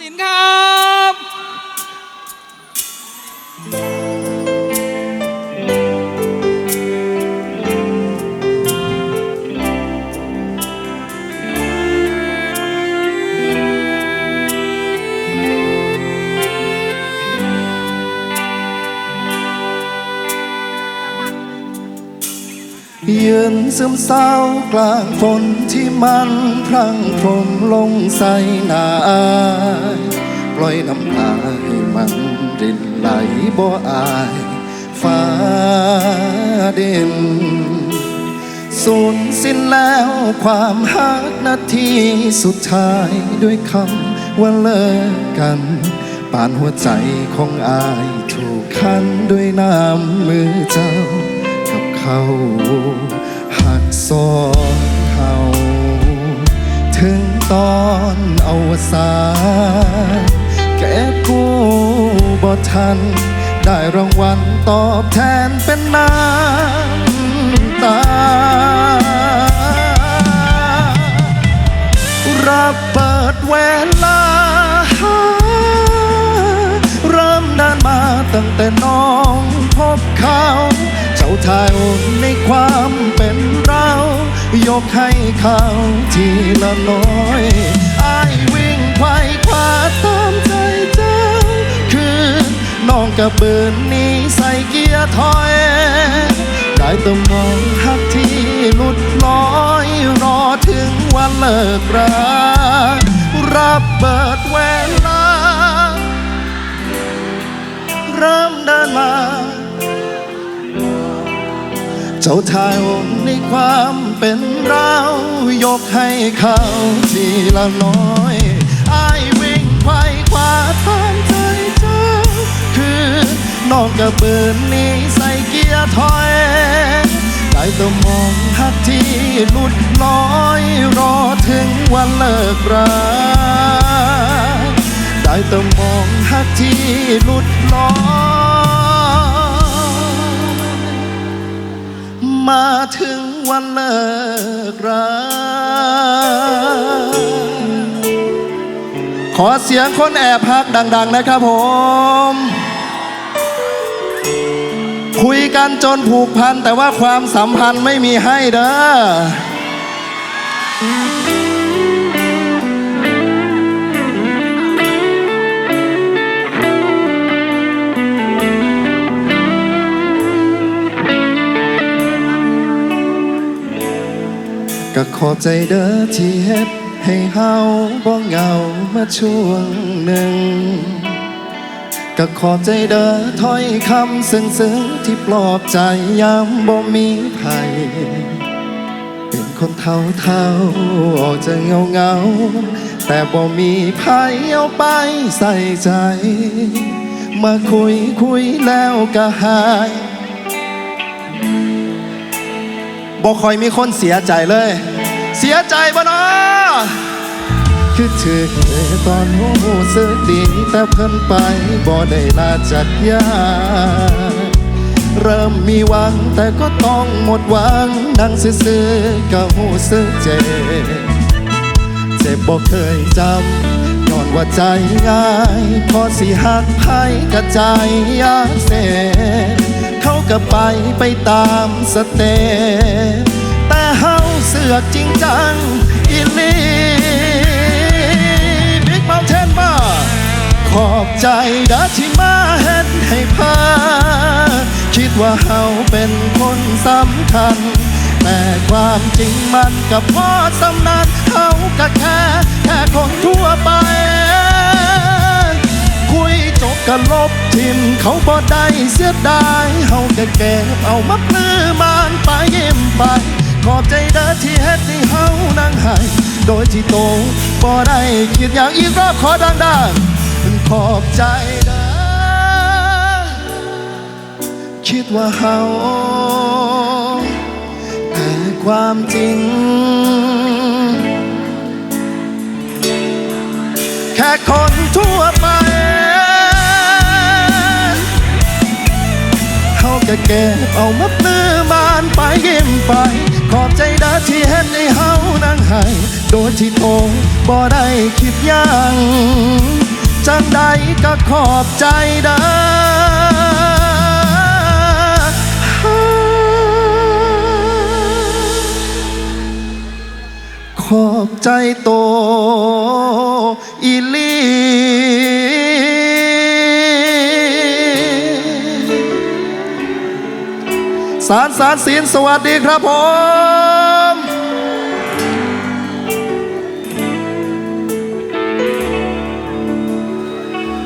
สินครั ยืนซึมเศร้ากลางฝนที่มันพรังพรมลงใส่หน้าอายปล่อยน้ำตาให้มันรินไหลบ่อายฟ้าเดินสูญสิ้นแล้วความฮักนาทีสุดท้ายด้วยคำว่าเลิกกันปานหัวใจของอายถูกคันด้วยน้ำมือเจ้า เขาหักซอนเขาถึงตอนอวสานแก้กู้บ่ทัน ได้รางวัลตอบแทนเป็นน้ำตา รับเปิดเวลา เริ่มเดินมาตั้งแต่น้องพบเขา เจ้าทยอนในความเป็นเรา ยกให้เขาทีละน้อยอายวิ่งไขว่คว้าตามใจเจ้า คือน้องกระเบือนนี้ใส่เกียร์ถอย ได้แต่มองหักที่หลุดลอย รอถึงวันเลิกรา เจ้าทายองในความเป็นเรายกให้เขาทีละน้อยอายวิ่งไว่คว้าทางใจเจ้าคือน้องกระเบือนนี้ใส่เกียร์ถอยได้แต่มองหักที่หลุดลอยรอถึงวันเลิกราได้แต่มองหักที่หลุดลอย มาถึงวันเลิกราขอเสียงคนแอบพักดัง ๆ นะครับผม คุยกันจนผูกพัน แต่ว่าความสัมพันธ์ไม่มีให้เด้อ ขอบใจเด้อที่เฮ็ดให้เฮาบ่เหงามาช่วงหนึ่ง ก็ขอบใจเด้อถ้อยคำซึ้งๆที่ปลอบใจยามบ่มีภัย เป็นคนเท่าเท่าๆออกจะเงาเงาแต่บ่มีภัยเอาไปใส่ใจ มาคุยคุยแล้วก็หายบอกคอยมีคนเสียใจเลย เสียใจบ่เนาะคือถือเคยตอนหูสึกดีแต่เพิ่นไปบ่ได้ลาจากยาเริ่มมีหวังแต่ก็ต้องหมดหวังดังซื่อๆก็หูสึกเจ็บเจ็บบ่เคยจำย้อนว่าใจง่ายพอสิหักไพ่กระจอยยาเสเขาก็ไปไปตามสเตป เสือกจริงจังอีหลีบิ๊กเมาเทนบ้าขอบใจเด้อที่มาเห็นให้พาคิดว่าเฮาเป็นคนสำคัญ แต่ความจริงมันกับพ่อสำนันเฮาก็แค่แค่คนทั่วไป คุยจบก็ลบทิมเขาบ่ได้เสียดายเฮาก็เก็บเอามักลือมานไปยิ้มไป ขอบใจเด้อที่เฮ็ดให้เฮานั่งให้โดยที่โตบ่ได้คิดอย่างอีกรอบขอดังๆขอบใจเด้อคิดว่าเฮาแต่ความจริง แค่คนทั่วไปเขาก็เก็บเอามัดมือมานไปยิ้มไป ขอบใจเด้อที่เห็นในเฮานั่งให้โดยที่โตบ่ได้คิดยังจังใดก็ขอบใจเด้อขอบใจโตอีลี สารสารศีลสวัสดีครับผม